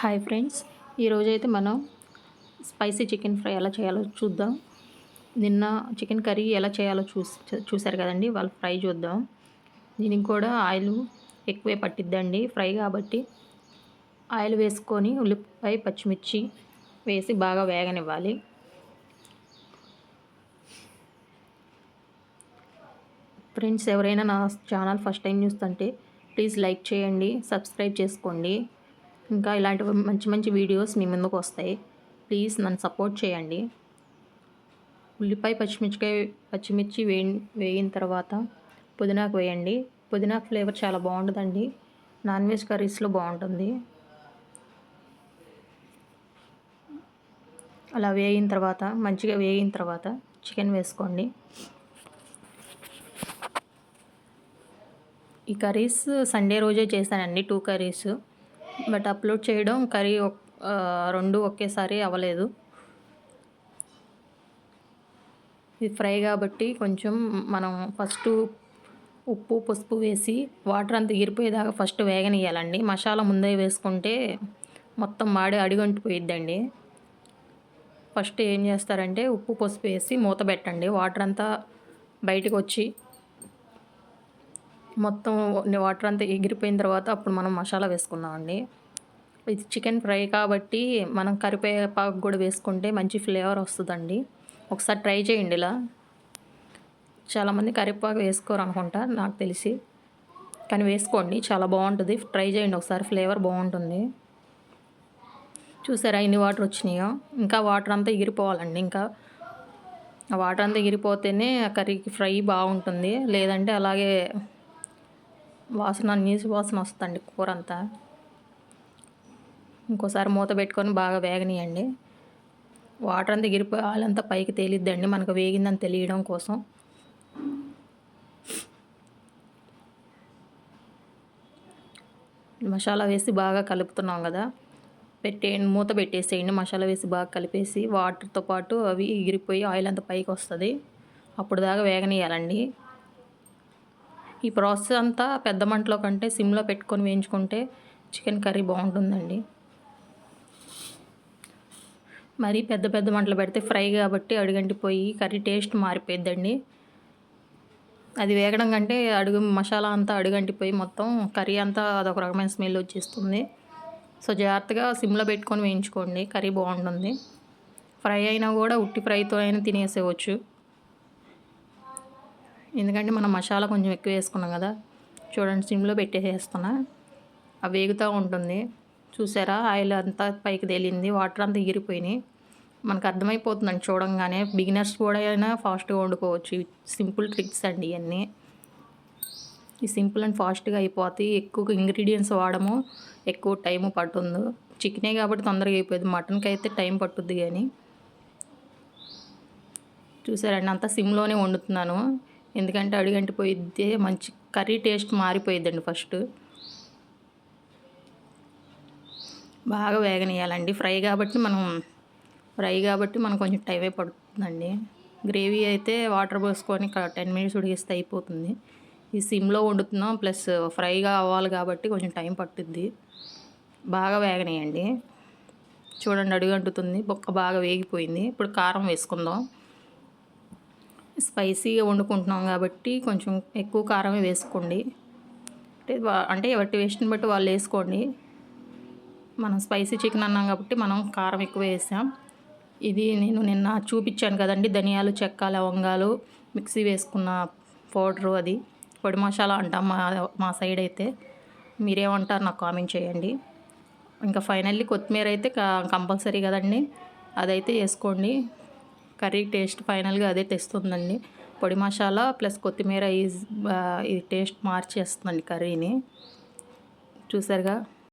Hi friends. ఈరోజు అయితే మనం స్పైసీ చికెన్ ఫ్రై ఎలా చేయాలో చూద్దాం. నిన్న చికెన్ కర్రీ ఎలా చేయాలో చూసి చూసారు కదండి వాళ్ళు ఫ్రై చూద్దాం. దీనికి కూడా ఆయిల్ ఎక్కువే పట్టిద్దండి ఫ్రై కాబట్టి ఆయిల్ వేసుకొని ఉల్లిపాయ పచ్చిమిర్చి వేసి బాగా వేగనివ్వాలి. ఫ్రెండ్స్ ఎవరైనా నా ఛానల్ ఫస్ట్ టైం చూస్తుంటే ప్లీజ్ లైక్ చేయండి సబ్స్క్రైబ్ చేసుకోండి. ఇంకా ఇలాంటి మంచి మంచి వీడియోస్ మీ ముందుకు వస్తాయి. ప్లీజ్ నన్ను సపోర్ట్ చేయండి. ఉల్లిపాయ పచ్చిమిర్చికాయ పచ్చిమిర్చి వే వేగిన తర్వాత పుదీనాకు వేయండి. పుదీనా ఫ్లేవర్ చాలా బాగుంటుందండి. నాన్ వెజ్ కర్రీస్లో బాగుంటుంది. అలా వేగిన తర్వాత మంచిగా వేగిన తర్వాత చికెన్ వేసుకోండి. ఈ కర్రీస్ సండే రోజే చేశానండి టూ కర్రీస్. బట్ అప్లోడ్ చేయడం కర్రీ రెండు ఒకేసారి అవ్వలేదు. ఇది ఫ్రై కాబట్టి కొంచెం మనం ఫస్ట్ ఉప్పు పసుపు వేసి వాటర్ అంతా ఎగిరిపోయేదాకా ఫస్ట్ వేగనియాలండి మసాలా ముందే వేసుకుంటే మొత్తం మాడి అడిగంటిపోయిద్దండి. ఫస్ట్ ఏం చేస్తారంటే ఉప్పు పసుపు వేసి మూత పెట్టండి. వాటర్ అంతా బయటకు వచ్చి మొత్తం వాటర్ అంతా ఎగిరిపోయిన తర్వాత అప్పుడు మనం మసాలా వేసుకుందామండి ఇది చికెన్ ఫ్రై కాబట్టి మనం కరివేపాకు కూడా వేసుకుంటే మంచి ఫ్లేవర్ వస్తుందండి. ఒకసారి ట్రై చేయండి ఇలా. చాలామంది కరివేపాకు వేసుకోరు అనుకుంటా నాకు తెలిసి. కానీ వేసుకోండి చాలా బాగుంటుంది. ట్రై చేయండి ఒకసారి ఫ్లేవర్ బాగుంటుంది. చూసారా ఇన్ని వాటర్ వచ్చినాయో? ఇంకా వాటర్ అంతా ఎగిరిపోవాలండి ఇంకా. వాటర్ అంతా ఎగిరిపోతేనే కర్రీకి ఫ్రై బాగుంటుంది. లేదంటే అలాగే వాసన నీసు వాసన వస్తుందండి కూర అంతా ఇంకోసారి మూత పెట్టుకొని బాగా వేగనీయండి. వాటర్ అంతా గిరిపోయి ఆలంతా పైకి తేలిద్దండి మనకు వేగిందని తెలియడం కోసం. మసాలా వేసి బాగా కలుపుతున్నాం కదా. పెట్టేయండి మూత పెట్టేసేయండి మసాలా వేసి బాగా కలిపేసి వాటర్తో పాటు అవి ఎగిరిపోయి ఆయిల్ అంతా పైకి వస్తుంది. అప్పుడు దాకా వేగనీయాలండి. ఈ ప్రాసెస్ అంతా పెద్ద మంటలో కంటే సిమ్లో పెట్టుకొని వేయించుకుంటే చికెన్ కర్రీ బాగుంటుందండి. మరి పెద్ద పెద్ద మంటలు పెడితే ఫ్రై కాబట్టి అడుగంటిపోయి కర్రీ టేస్ట్ మారిపోయిద్దండి. అది వేగడం కంటే అడుగు మసాలా అంతా అడుగంటిపోయి మొత్తం కర్రీ అంతా అదొక రకమైన స్మెల్ వచ్చేస్తుంది. సో జాగ్రత్తగా సిమ్లో పెట్టుకొని వేయించుకోండి కర్రీ బాగుంటుంది. ఫ్రై అయినా కూడా ఉట్టి ఫ్రైతో అయినా తినేసేవచ్చు. ఎందుకంటే మనం మసాలా కొంచెం ఎక్కువ వేసుకున్నాం కదా. చూడండి సిమ్లో పెట్టేసేస్తున్నా. అవి వేగుతూ ఉంటుంది. చూసారా? ఆయిల్ అంతా పైకి తేలింది. వాటర్ అంతా ఎగిరిపోయినాయి మనకు అర్థమైపోతుందండి చూడంగానే. బిగినర్స్ కూడా అయినా ఫాస్ట్గా వండుకోవచ్చు. సింపుల్ ట్రిక్స్ అండి ఇవన్నీ. ఈ సింపుల్ అండ్ ఫాస్ట్గా అయిపోతాయి ఎక్కువ ఇంగ్రీడియంట్స్ వాడము ఎక్కువ టైం పట్టుంది చికెనే కాబట్టి తొందరగా అయిపోయింది. మటన్కి అయితే టైం పట్టుద్ది కానీ. చూసారండి అంతా సిమ్లోనే వండుతున్నాను. ఎందుకంటే అడిగంటిపోయిద్ది మంచి కర్రీ టేస్ట్ మారిపోయిద్దండి ఫస్ట్. బాగా వేగనీయాలండి ఫ్రై కాబట్టి మనం ఫ్రై కాబట్టి మనం కొంచెం టైమే పడుతుందండి. గ్రేవీ అయితే వాటర్ పోసుకొని టెన్ మినిట్స్ ఉడికిస్తే అయిపోతుంది. ఈ సిమ్లో వండుతున్నాం ప్లస్ ఫ్రైగా అవ్వాలి కాబట్టి కొంచెం టైం పట్టుద్ది. బాగా వేగనీయండి చూడండి అడుగంటుతుంది బొక్క బాగా వేగిపోయింది. ఇప్పుడు కారం వేసుకుందాం. స్పైసీగా వండుకుంటున్నాం కాబట్టి కొంచెం ఎక్కువ కారమే వేసుకోండి. అంటే అంటే ఎవరి టేస్ట్ని బట్టి వాళ్ళు వేసుకోండి. మనం స్పైసీ చికెన్ అన్నాం కాబట్టి మనం కారం ఎక్కువ వేసాం. ఇది నేను నిన్న చూపించాను కదండి ధనియాలు చెక్క లవంగాలు మిక్సీ వేసుకున్న పౌడరు అది. పొడి మసాలా అంటాం మా మా సైడ్ అయితే. మీరేమంటారు నాకు కామెంట్ చేయండి. ఇంకా ఫైనల్లీ కొత్తిమీర అయితే కంపల్సరీ కదండి. అదైతే వేసుకోండి. కర్రీ టేస్ట్ ఫైనల్గా అదే తెస్తుందండి పొడి మసాలా ప్లస్ కొత్తిమీర ఈజ్ ఇది టేస్ట్ మార్చేస్తుందండి కర్రీని. చూసారుగా?